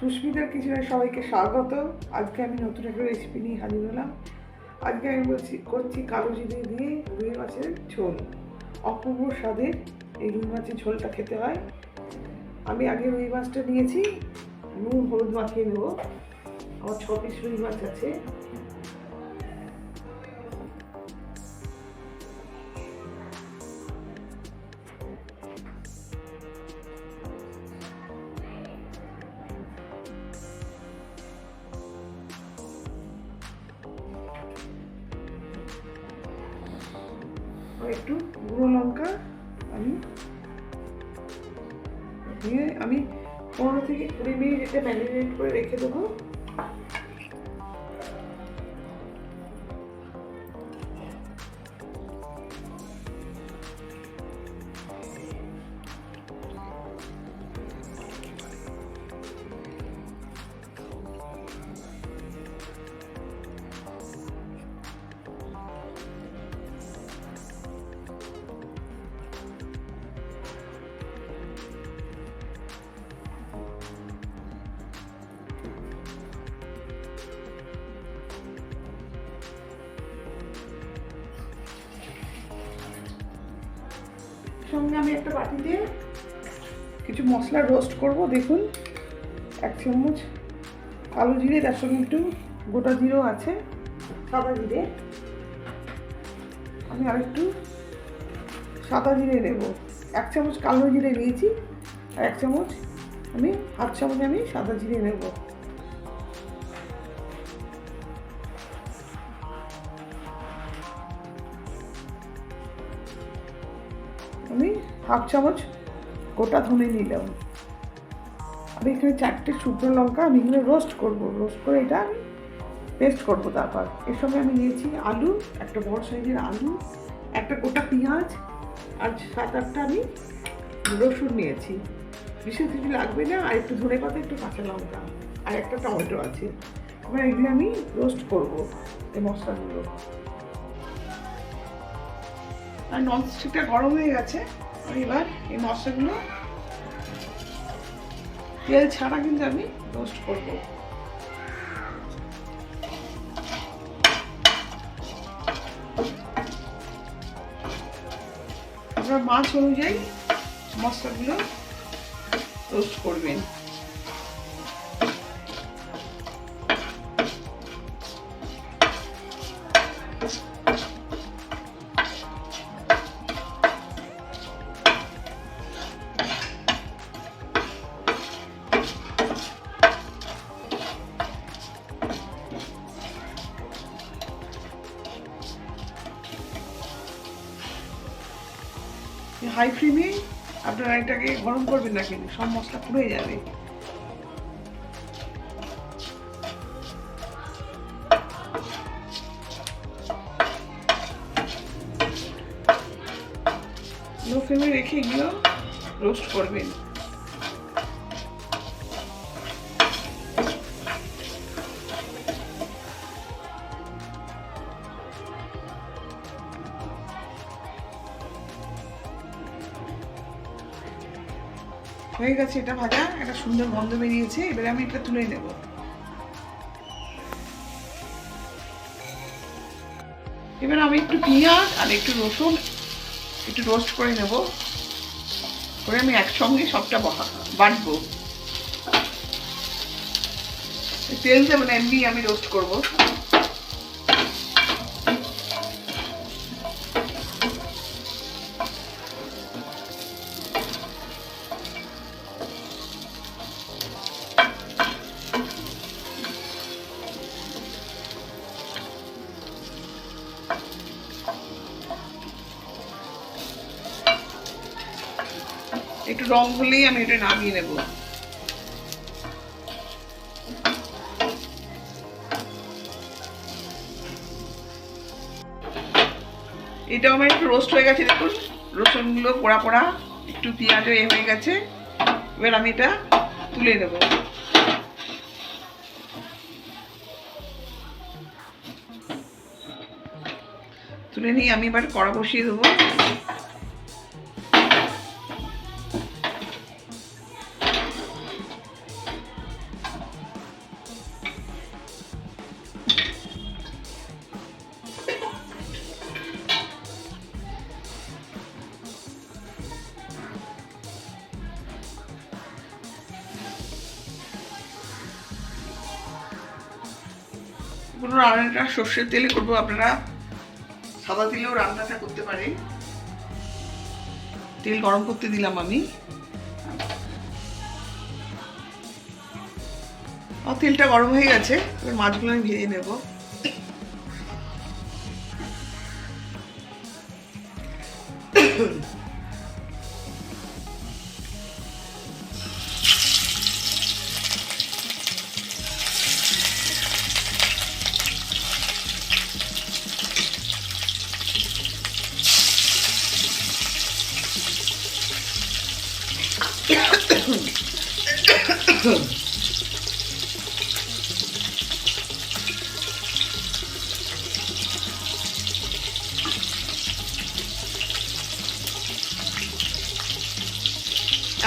সুস্মিতার কিচেনে সবাইকে স্বাগত। আজকে আমি নতুন একটা রেসিপি নিয়ে হাজির হলাম। আজকে আমি বলছি, করছি কালো জিরে দিয়ে রুই মাছের ঝোল। অপূর্ব স্বাদের এই রুই মাছের ঝোলটা খেতে হয়। আমি আগে রুই মাছটা নিয়েছি, নুন, হলুদ মাখিয়ে নেব। আমার ছ পিস রুই মাছ আছে। একটু গুঁড়ো লঙ্কা আমি দিয়ে আমি পনেরো থেকে কুড়ি মিনিট এটা ম্যারিনেট করে রেখে দেবো। সঙ্গে আমি একটা বাটিতে কিছু মশলা রোস্ট করব, দেখুন। এক চামচ কালো জিরে, তার সঙ্গে একটু গোটা জিরেও আছে, সাদা জিরে। আমি আরেকটু সাদা জিরে নেব। এক চামচ কালো জিরে নিয়েছি, আর এক চামচ আমি, হাফ চামচ আমি সাদা জিরে নেব। আমি হাফ চামচ গোটা ধনে নিলাম। আমি এখানে চারটে শুকনো লঙ্কা, আমি এখানে রোস্ট করব। রোস্ট করে এটা আমি পেস্ট করব তারপর। এর সঙ্গে আমি নিয়েছি আলু, একটা বড় সাইজের আলু, একটা গোটা পেঁয়াজ, আর সাত আটটা আমি রসুন নিয়েছি। বিশেষ কিছু লাগবে না, আর একটু ধনে পাতা, একটু কাঁচা লঙ্কা, আর একটা টমেটো আছে। এবার এগুলো আমি রোস্ট করব, এই মশলাগুলো। আর ননস্টিকটা গরম হয়ে গেছে। এবার এই মশলাগুলো তেল ছাড়া কিন্তু আমি রোস্ট করব। আপনার মাছ অনুযায়ী মশলাগুলো রোস্ট করবেন। হাই এটাকে গরম করবেন না কিন্তু, সব মশলা পুড়ে যাবে। লো ফ্লেমে রেখে এগুলো রোস্ট করবেন। হয়ে গেছে এটা ভাজা, একটা সুন্দর গন্ধ বেরিয়েছে, এবারে আমি এটা তুলে নেব। এবার আমি একটু পেঁয়াজ আর একটু রসুন একটু রোস্ট করে নেব। করে আমি একসঙ্গে সবটা বাটবো। তেল দেবো না এমনি আমি রোস্ট করব। একটু রং হলেই আমি এটা নামিয়ে নেব। এটাও আমার একটু রোস্ট হয়ে গেছে, দেখুন। রসুনগুলো পোড়া পোড়া, একটু পেঁয়াজও এ হয়ে গেছে। এবার আমি এটা তুলে নেব। তুলে নিয়ে আমি এবার কড়া বসিয়ে দেবো। সম্পূর্ণ রান্নাটা সর্ষের তেলে করব, আপনারা সাদা তেলেও রান্নাটা করতে পারেন। তেল গরম করতে দিলাম আমি। তেলটা গরম হয়ে গেছে, এবার মাছগুলো আমি ভেজে নেব।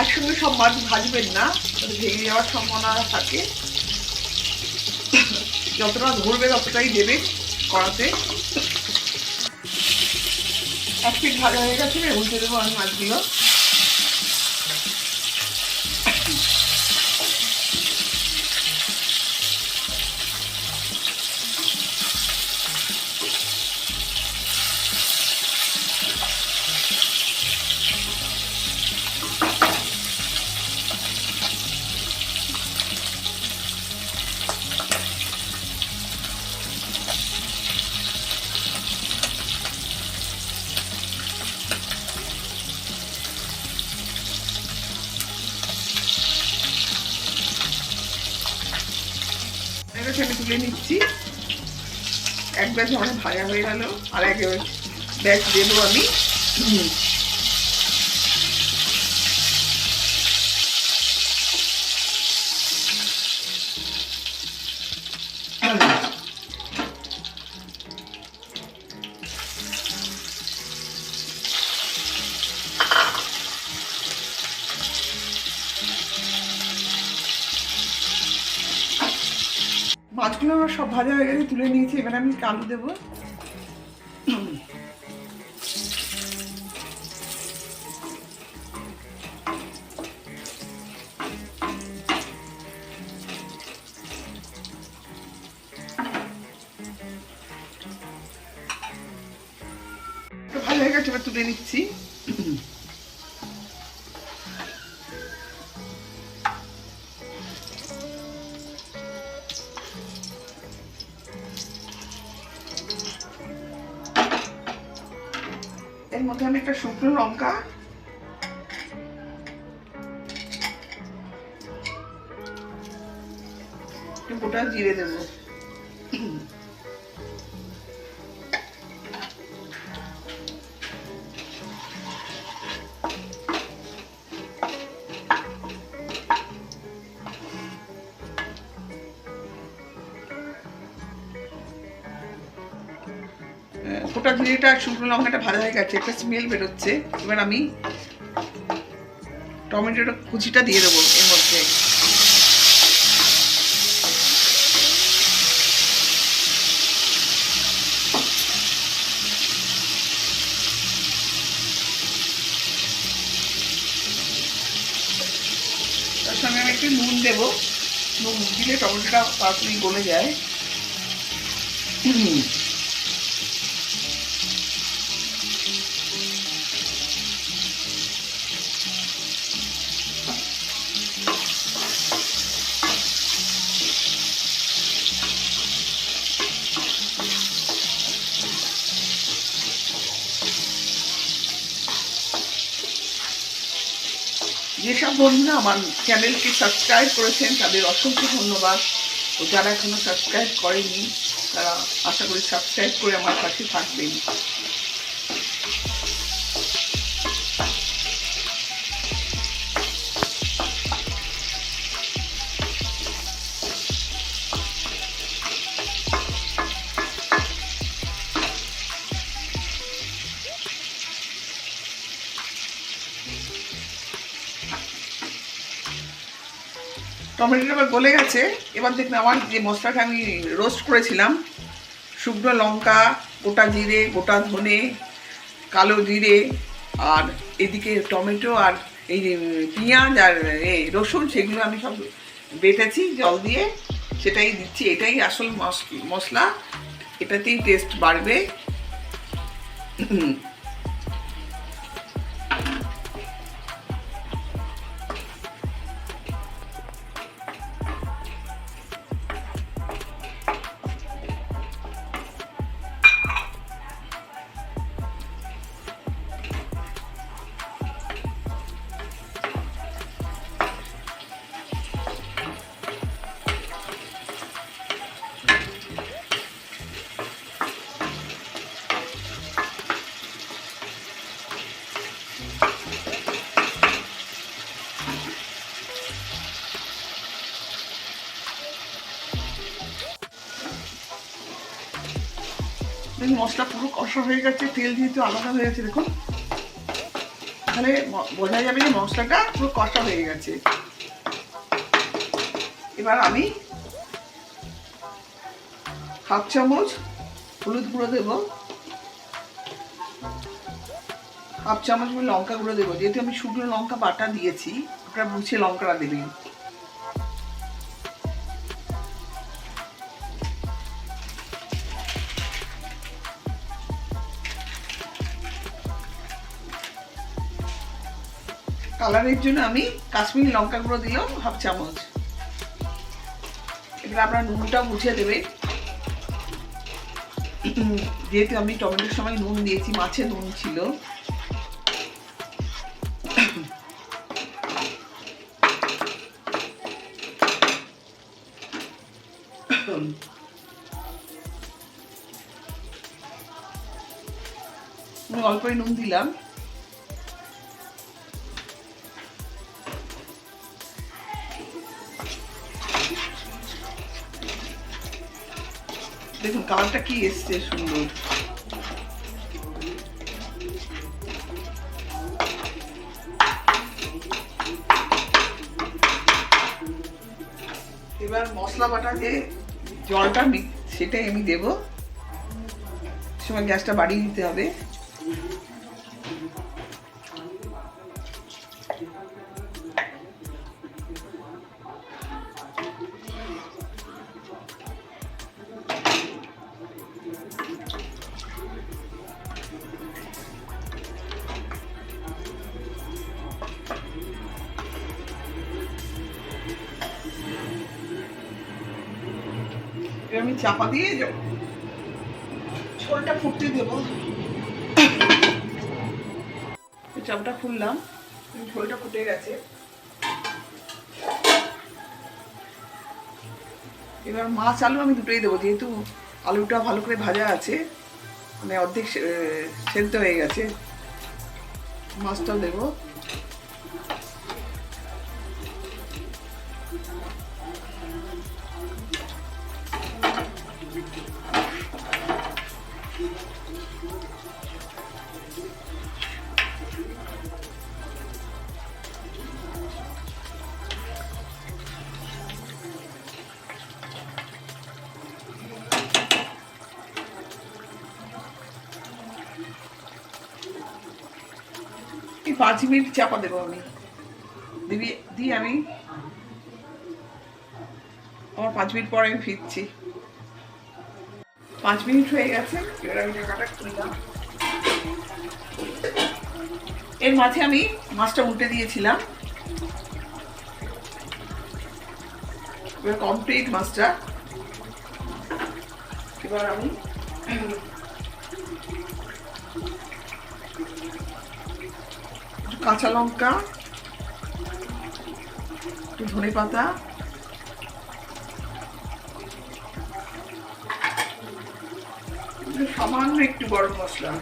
একসঙ্গে সব মাছ ভাজবেন না ভেঙে যাওয়ার সম্ভাবনা থাকে। যতটা ধরবে ততটাই দেবে কড়াতে। এক পিঠ ভালো হয়ে গেছে, উল্টে দেবো আমি মাছগুলো এটাকে আমি তুলে নিচ্ছি ব্যাচ আমার ভাজা হয়ে গেল আর এক ব্যাচ দেবো আমি। তুলে নিয়েছি এবার আমি কালু দেবো। ভালো হয়ে গেছে এবার তুলে নিচ্ছি। এর মধ্যে আমি একটা শুকনো লঙ্কা। গোটা জিরে দেবো। গোটা জিরেটা আর শুকনো লঙ্কাটা ভালো হয়ে গেছে, একটা স্মেল বেরোচ্ছে। এবার আমি টমেটোটা কুচিটা দিয়ে দেবো এর মধ্যে। তার সঙ্গে আমি একটু নুন দেবো। নুন দিলে টমেটোটা তাড়াতাড়ি গলে যায়। যেসব বন্ধুরা আমার চ্যানেলকে সাবস্ক্রাইব করেছেন, তাদের অসংখ্য ধন্যবাদ। ও যারা এখনও সাবস্ক্রাইব করেনি তারা আশা করি সাবস্ক্রাইব করে আমার পাশে থাকবেন। টমেটোটা এবার গলে গেছে। এবার দেখুন আমার যে মশলাটা আমি রোস্ট করেছিলাম, শুকনো লঙ্কা, গোটা জিরে, গোটা ধনে, কালো জিরে, আর এদিকে টমেটো আর এই পেঁয়াজ আর এ রসুন, সেগুলো আমি সব বেটেছি, জল দিয়ে সেটাই দিচ্ছি। এটাই আসল মশলা। এটাতেই টেস্ট বাড়বে। দেখুন মশলা পুরো কষা হয়ে গেছে, তেল যেহেতু আলাদা হয়ে গেছে, দেখুন। তাহলে বোঝা যাবে যে মশলাটা পুরো কষা হয়ে গেছে। এবার আমি হাফ চামচ হলুদ গুঁড়ো দেবো। হাফ চামচ লঙ্কা গুঁড়ো দেবো। যেহেতু আমি শুকনো লঙ্কা বাটা দিয়েছি, আপনারা বুঝে লঙ্কাটা দেবেন। কালারের জন্য আমি কাশ্মীরি লঙ্কা গুঁড়ো দিলাম, হাফ চামচ। এবার আপনার নুনটা বুঝে দেবে যেহেতু আমি টমেটোর সময় নুন দিয়েছি, মাছে নুন ছিল। অল্পই নুন দিলাম। কালারটা কি এসছে সুন্দর। এবার মশলা বাটা যে জলটা সেটাই আমি দেবো। সময় গ্যাসটা বাড়িয়ে দিতে হবে। এবার আমি চাপা দিয়ে ঝোলটা ফুটতে দেবো। চাপটা খুললাম ঝোলটা ফুটে গেছে। এবার মাছ আলু আমি দুটোই দেবো, যেহেতু আলুটা ভালো করে ভাজা আছে মানে অর্ধেক সেদ্ধ হয়ে গেছে। মাছটাও দেবো। পাঁচ মিনিট চাপা দেবো আমি। দিবি দিয়ে আমি। আমার পাঁচ মিনিট পরে আমি ফিরছি। পাঁচ মিনিট হয়ে গেছে। এবার আমি ঢাকাটা খুললাম এর মাঝে আমি মাছটা উল্টে দিয়েছিলাম। এবার কমপ্লিট মাছটা। এবার আমি কাঁচা লঙ্কা একটু ধনে পাতা সামান্য একটু গরম মশলা।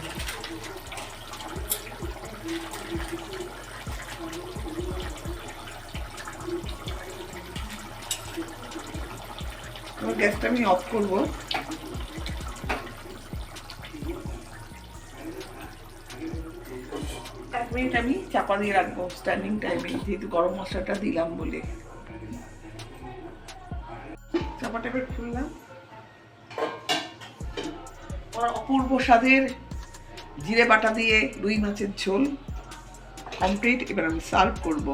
গ্যাসটা আমি অফ করব। এক মিনিট আমি চাপা দিয়ে রাখব স্ট্যান্ডিং টাইমে যেহেতু গরম মশলাটা দিলাম বলে। চাপাটা এবার খুললাম। অপূর্ব স্বাদের জিরে বাটা দিয়ে রুই মাছের ঝোল কমপ্লিট এবার আমি সার্ভ করব।